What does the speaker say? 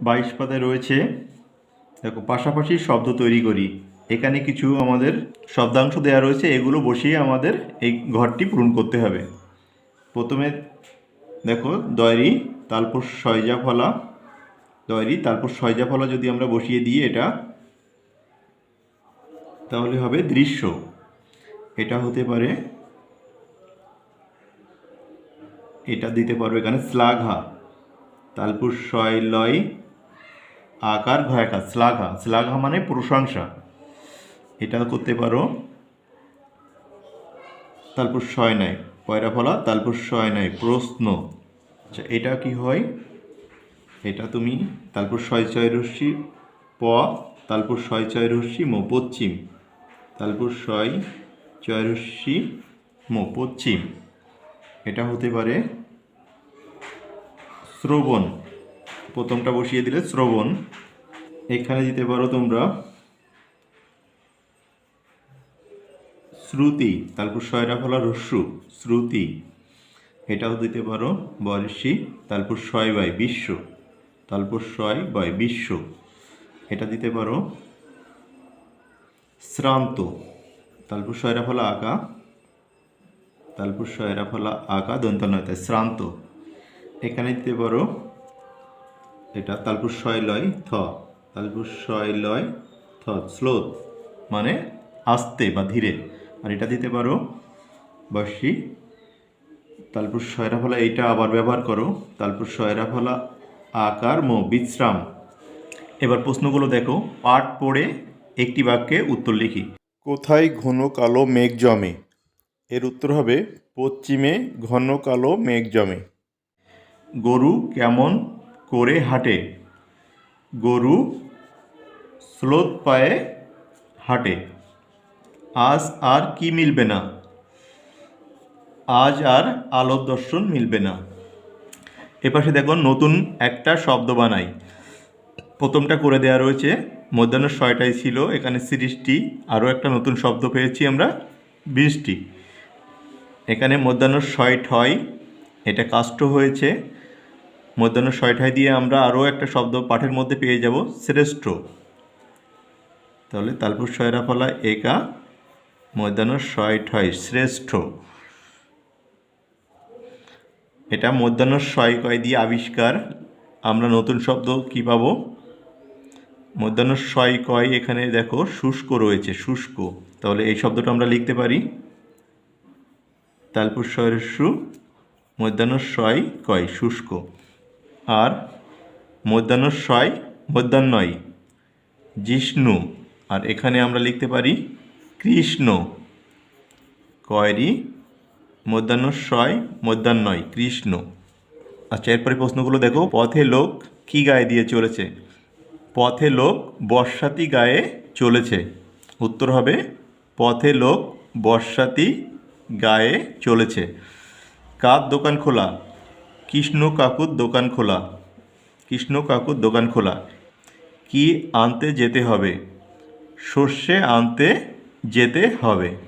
বাইশ পাতায় রয়েছে। দেখো, পাশাপাশি শব্দ তৈরি করি। এখানে কিছু আমাদের শব্দাংশ দেওয়া রয়েছে, এগুলো বসিয়ে আমাদের এই ঘরটি পূরণ করতে হবে। প্রথমে দেখো, দয়রি, তারপর সয়জা ফলা দয়রি, তারপর সয়জা ফলা যদি আমরা বসিয়ে দিই এটা, তাহলে হবে দৃশ্য। এটা হতে পারে, এটা দিতে পারো এখানে শ্লাঘা তালপুর শয় লয় আকার ঘয়াকার শ্লাঘা। শ্লাঘা মানে প্রশংসা এটা করতে পারো। তালপুর শয় নাই। পয়রা ফলা, তালপুর শয় নাই। প্রশ্ন। আচ্ছা এটা কি হয়? এটা তুমি তালপুর শয় ছয় রশ্মি, প, তালপুর শয় ছয় রশ্মি, মো, পশ্চিম। তালপুর শয় ছয় রশ্মি, মো, পশ্চিম। এটা হতে পারে শ্রবণ। প্রথমটা বসিয়ে দিলে শ্রবণ। এখানে দিতে পারো তোমরা শ্রুতি, তারপর শয়রা ফলা রস্যু শ্রুতি। এটাও দিতে পারো বয়সী, তারপর শয় বাই বিশ্ব, তারপর শয় বাই বিশ্ব। এটা দিতে পারো শ্রান্ত, তারপর শয়রা ফলা আঁকা তালপুর শয়রা ফলা আঁকা দন্তনয়তে শ্রান্ত। এখানে দিতে পারো এটা তালপুর শয় লয় থ। তালপুর শয় লয় থ স্লোত মানে আস্তে বা ধীরে। আর এটা দিতে পারো বসি তালপুর শয়রা ফলা এইটা আবার ব্যবহার করো। তালপুর শয়রা ফলা আকার মো বিশ্রাম। এবার প্রশ্নগুলো দেখো। পাঠ পড়ে একটি বাক্যে উত্তর লিখি। কোথায় ঘন কালো মেঘ জমে? এর উত্তর হবে পশ্চিমে ঘন কালো মেঘ জমে। গরু কেমন করে হাঁটে। গরু স্লোত পায়ে হাঁটে। আজ আর কি মিলবে না? আজ আর আলোর দর্শন মিলবে না। এপাশে দেখো, নতুন একটা শব্দ বানাই। প্রথমটা করে দেওয়া রয়েছে, মধ্যাহ্ন ছয়টায় ছিল, এখানে সিরিজটি, আরও একটা নতুন শব্দ পেয়েছি আমরা বিশটি এখানে মধ্যাহ্ন ছয় ঠয়, এটা কাষ্ট হয়েছে। মধ্যাহ্ন ছয় ঠয় দিয়ে আমরা আরও একটা শব্দ পাঠের মধ্যে পেয়ে যাব, শ্রেষ্ঠ। তাহলে তালপুর ছয়রা ফলা একা, মধ্যাহ্ন ছয় ঠয় শ্রেষ্ঠ। এটা মধ্যাহ্ন ছয় কয় দিয়ে আবিষ্কার, আমরা নতুন শব্দ কী পাব? মধ্যাহ্ন ছয় কয় এখানে দেখো, শুষ্ক রয়েছে, শুষ্ক। তাহলে এই শব্দটা আমরা লিখতে পারি। তালপুর শয়রস্যু মধ্যাহ্ন ছয় কয় শুষ্ক। আর মধ্যাহ্ন ছয় মধ্যাহ্নয়, জিষ্ণু। আর এখানে আমরা লিখতে পারি কৃষ্ণ। কয়রি? মধ্যাহ্ন ছয় মধ্যাহ্নয়, কৃষ্ণ। আচ্ছা এরপরে প্রশ্নগুলো দেখো। পথে লোক কি গায়ে দিয়ে চলেছে? পথে লোক বর্ষাতি গায়ে চলেছে। উত্তর হবে, পথে লোক বর্ষাতি গায়ে চলেছে। কার দোকান খোলা? কৃষ্ণ কাকুর দোকান খোলা। কৃষ্ণ কাকুর দোকান খোলা। কি আনতে যেতে হবে? সর্ষে আনতে যেতে হবে।